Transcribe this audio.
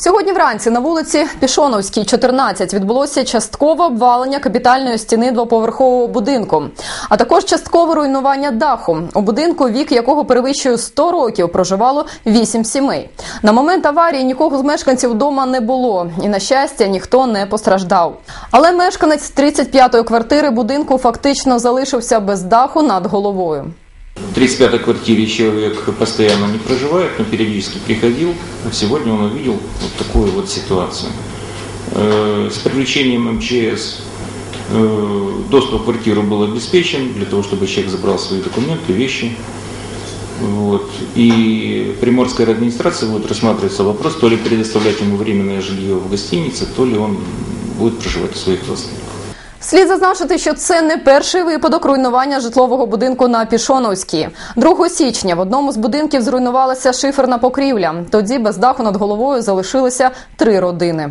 Сьогодні вранці на вулиці Пішоновській, 14, відбулося часткове обвалення капітальної стіни двоповерхового будинку, а також часткове руйнування даху. У будинку, вік якого перевищує 100 років, проживало 8 сімей. На момент аварії нікого з мешканців вдома не було, і на щастя, ніхто не постраждав. Але мешканець 35-ї квартири будинку фактично залишився без даху над головою. В 35-й квартире человек постоянно не проживает, но периодически приходил. А Сегодня он увидел вот такую вот ситуацию. Э, С привлечением МЧС э, доступ в квартиру был обеспечен для того, чтобы человек забрал свои документы, вещи. Вот. И Приморская администрация будет рассматриваться вопрос, то ли предоставлять ему временное жилье в гостинице, то ли он будет проживать у своих родственников. Слід зазначити, що це не перший випадок руйнування житлового будинку на Пішоновській. 2 січня в одному з будинків зруйнувалася шиферна покрівля. Тоді без даху над головою залишилися три родини.